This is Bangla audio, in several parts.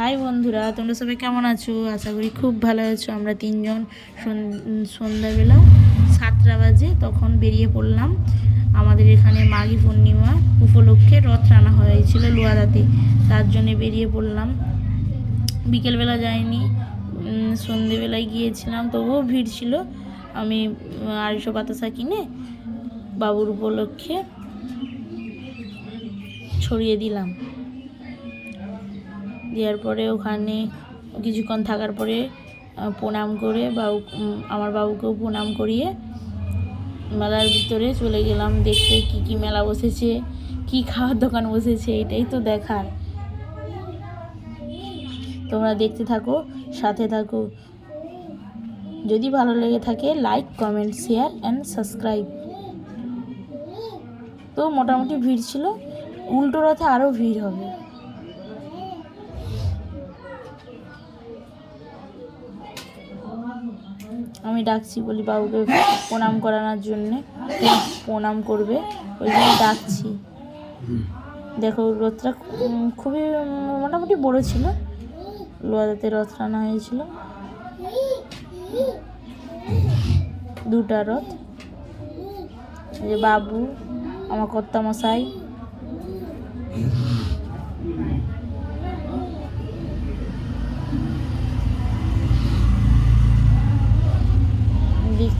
হাই বন্ধুরা তোমরা সবাই কেমন আছো? আশা করি খুব ভালো আছো। আমরা তিনজন সন- সন্ধ্যাবেলা সাতটা বাজে তখন বেরিয়ে পড়লাম। আমাদের এখানে মাঘী পূর্ণিমা উপলক্ষে রথ টানা হয়েছিল লোয়াদাতে তার জন্যে বেরিয়ে পড়লাম। বিকেলবেলা উম, সন্ধেবেলায় গিয়েছিলাম তবুও ভিড় ছিল। আমি আড়াইশো বাতাসা কিনে বাবুর উপলক্ষে ছড়িয়ে দিলাম। দেওয়ার পরে ওখানে কিছুক্ষণ থাকার পরে প্রণাম করে বাবু আমার বাবুকেও প্রণাম করিয়ে মেলার ভিতরে চলে গেলাম দেখতে কি কি মেলা বসেছে, কি খাওয়ার দোকান বসেছে, এটাই তো দেখার। তোমরা দেখতে থাকো, সাথে থাকো। যদি ভালো লেগে থাকে like comment share and subscribe তো মোটামুটি ভিড় ছিল, উল্টো রথে আরও ভিড় হবে। আমি ডাকছি বলি বাবুকে প্রণাম করানোর জন্যে প্রণাম করবে। ওই জন্য ডাকছি। দেখো রথটা খুবই মোটামুটি বড় ছিল। লোয়াদাতে রথ টানা হয়েছিল। দুটা রথ। যে বাবু আমার কর্তা মশাই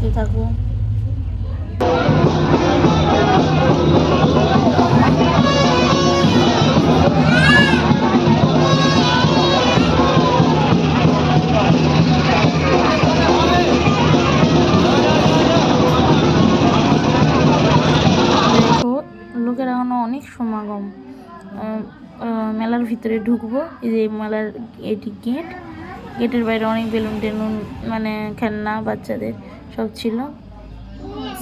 দেখতে থাকো। অনেক সমাগম। মেলার ভিতরে ঢুকবো। এই যে মেলার এটি গেট। গেটের বাইরে অনেক বেলুন টেলুন মানে খেলনা বাচ্চাদের। সব ছিল।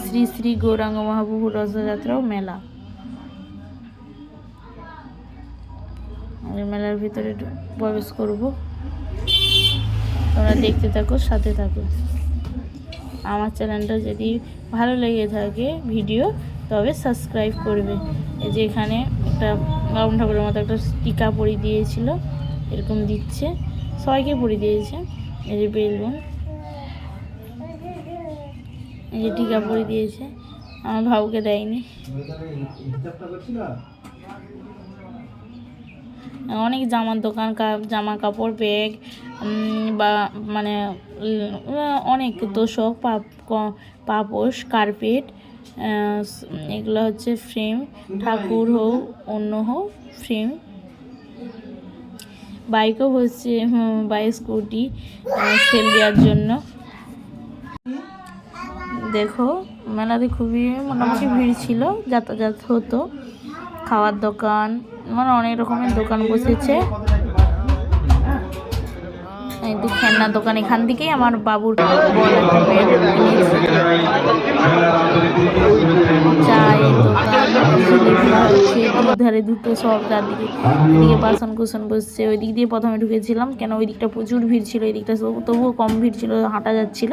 শ্রী শ্রী গৌরাঙ্গ মহাপ্রভু রথযাত্রাও মেলা। আমি মেলার ভিতরে প্রবেশ করব। তোমরা দেখতে থাকো, সাথে থাকো। আমার চ্যানেলটা যদি ভালো লেগে থাকে ভিডিও, তবে সাবস্ক্রাইব করবে। এই যে এখানে একটা বাবন ঠাকুরের মতো একটা টিকা পরিয়ে দিয়েছিল, এরকম দিচ্ছে। সবাইকে পরিয়ে দিয়েছে। এই যে বেলুন। এই যে টিকা পরিয়ে দিয়েছে। আমার ভাবুকে দেয়নি। অনেক জামার দোকান জামা কাপড়, ব্যাগ বা মানে অনেক তোষক পাপোশ, কার্পেট এগুলো হচ্ছে ফ্রেম, ঠাকুর হোক, অন্য হোক, ফ্রেম। বাইকও হচ্ছে বাই স্কুটি সেল দেওয়ার জন্য। দেখো, মেলাতে খুবই মোটামুটি ভিড় ছিল, যাতায়াত হতো, খাওয়ার দোকান মানে অনেক রকমের দোকান বসেছে। খেলনার দোকান, এখান থেকেই আমার বাবুর ধারে দুটো সব, চারদিকে এদিকে বাসন কুসন বসছে ওই দিক দিয়ে প্রথমে ঢুকেছিলাম, কেন ওই দিকটা প্রচুর ভিড় ছিল এই দিকটা তবুও কম ভিড় ছিল, হাঁটা যাচ্ছিল।